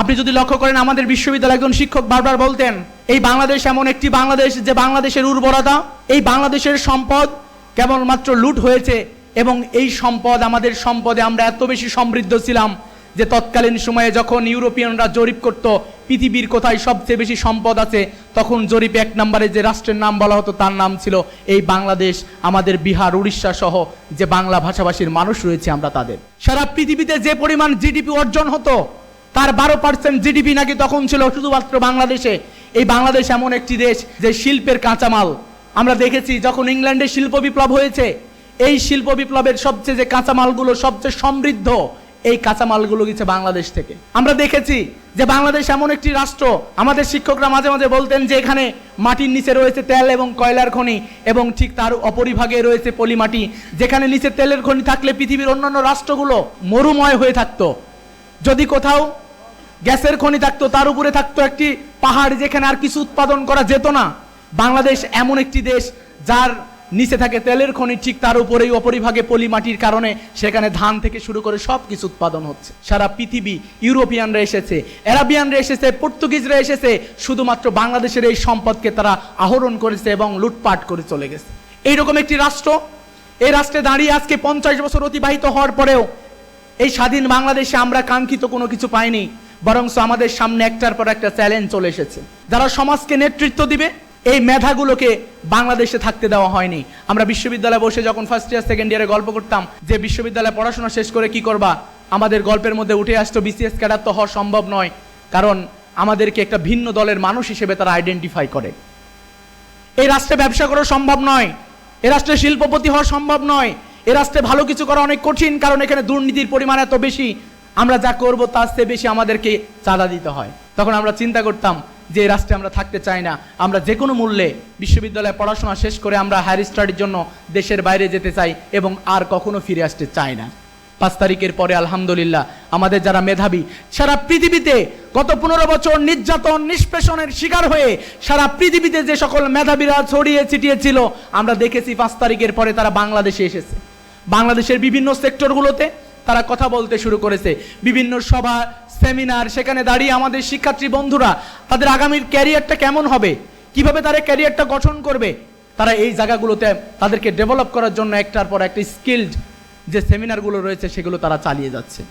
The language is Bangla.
আপনি যদি লক্ষ্য করেন, আমাদের বিশ্ববিদ্যালয় একজন শিক্ষক বারবার বলতেন, এই বাংলাদেশ এমন একটি বাংলাদেশ যে বাংলাদেশের উর্বরতা, এই বাংলাদেশের সম্পদ কেবলমাত্র লুট হয়েছে এবং এই সম্পদ আমাদের সম্পদে আমরা এত বেশি সমৃদ্ধ ছিলাম যে তৎকালীন সময়ে যখন ইউরোপিয়ানরা জরিপ করত, পৃথিবীর কোথায় সবচেয়ে বেশি সম্পদ আছে, তখন জরিপ এক নম্বরে যে রাষ্ট্রের নাম বলা হতো, তার নাম ছিল, এই বাংলাদেশ, আমাদের বিহার, উড়িষ্যা সহ যে বাংলা ভাষাভাষীর মানুষ রয়েছে আমরা তাদের। সারা পৃথিবীতে যে পরিমাণ জিডিপি অর্জন হতো তার বারো পার্সেন্ট জিডিপি নাকি তখন ছিল শুধুমাত্র বাংলাদেশে। এই বাংলাদেশ এমন একটি দেশ যে শিল্পের কাঁচামাল। আমরা দেখেছি যখন ইংল্যান্ডে শিল্প বিপ্লব হয়েছে, এই শিল্প বিপ্লবের সবচেয়ে যে কাঁচামালগুলো, সবচেয়ে সমৃদ্ধ এই কাঁচামালগুলো গেছে বাংলাদেশ থেকে। আমরা দেখেছি যে বাংলাদেশ এমন একটি রাষ্ট্র, আমাদের শিক্ষকরা মাঝে মাঝে বলতেন যে এখানে মাটির নিচে রয়েছে তেল এবং কয়লার খনি এবং ঠিক তার অপরিভাগে রয়েছে পলিমাটি, যেখানে নিচে তেলের খনি থাকলে পৃথিবীর অন্যান্য রাষ্ট্রগুলো মরুময় হয়ে থাকতো। যদি কোথাও গ্যাসের খনি থাকতো, তার উপরে থাকতো একটি পাহাড় যেখানে আর কিছু উৎপাদন করা যেত না। বাংলাদেশ এমন একটি দেশ যার নিচে থাকে তেলের খনি, ঠিক তার উপরেই অপরিভাগে পলি মাটির কারণে সেখানে ধান থেকে শুরু করে সব কিছু উৎপাদন হচ্ছে। সারা পৃথিবী, ইউরোপিয়ানরা এসেছে, অ্যারাবিয়ানরা এসেছে, পর্তুগিজরা এসেছে, শুধুমাত্র বাংলাদেশের এই সম্পদকে তারা আহরণ করেছে এবং লুটপাট করে চলে গেছে। এইরকম একটি রাষ্ট্র, এই রাষ্ট্রে দাঁড়িয়ে আজকে পঞ্চাশ বছর অতিবাহিত হওয়ার পরেও এই স্বাধীন বাংলাদেশে আমরা কাঙ্ক্ষিত কোনো কিছু পাইনি বরং আমাদের সামনে একটার পর একটা চ্যালেঞ্জ চলে এসেছে। যারা সমাজকে নেতৃত্ব দিবে, এই মেধাগুলোকে বাংলাদেশে থাকতে দেওয়া হয়নি। আমরা বিশ্ববিদ্যালয়ে বসে যখন ফার্স্ট ইয়ার সেকেন্ড ইয়ারে গল্প করতাম যে বিশ্ববিদ্যালয়ে পড়াশোনা শেষ করে কি করবা, আমাদের গল্পের মধ্যে উঠে আসতো বিসিএস ক্যাডার তো হওয়া সম্ভব নয়, কারণ আমাদেরকে একটা ভিন্ন দলের মানুষ হিসেবে তারা আইডেন্টিফাই করে। এই রাষ্ট্রে ব্যবসা করা সম্ভব নয় এ রাষ্ট্রে শিল্পপতি হওয়া সম্ভব নয় এ রাষ্ট্রে ভালো কিছু করা অনেক কঠিন, কারণ এখানে দুর্নীতির পরিমাণ এত বেশি। আমরা যা করব তার চেয়ে বেশি আমাদেরকে চাঁদা দিতে হয়। তখন আমরা চিন্তা করতাম যে রাষ্ট্রে আমরা থাকতে চাই না। আমরা যে কোনো মূল্যে বিশ্ববিদ্যালয়ে পড়াশোনা শেষ করে আমরা হায়ার স্টাডির জন্য দেশের বাইরে যেতে চাই এবং আর কখনো ফিরে আসতে চাই না। পাঁচ তারিখের পরে আলহামদুলিল্লাহ আমাদের যারা মেধাবী, সারা পৃথিবীতে গত পনেরো বছর নির্যাতন, নিষ্পেষণের শিকার হয়ে সারা পৃথিবীতে যে সকল মেধাবীরা ছড়িয়ে ছিটিয়ে ছিল আমরা দেখেছি পাঁচ তারিখের পরে তারা বাংলাদেশে এসেছে। বাংলাদেশের বিভিন্ন সেক্টরগুলোতে তারা কথা বলতে শুরু করেছে। বিভিন্ন সভা, সেমিনার, সেখানে দাঁড়িয়ে আমাদের শিক্ষার্থী বন্ধুরা, তাদের আগামীর ক্যারিয়ারটা কেমন হবে? কীভাবে তারা ক্যারিয়ারটা গঠন করবে? তারা এই জায়গাগুলোতে তাদেরকে ডেভেলপ করার জন্য একটার পর একটা স্কিল্ড যে সেমিনারগুলো রয়েছে, সেগুলো তারা চালিয়ে যাচ্ছে।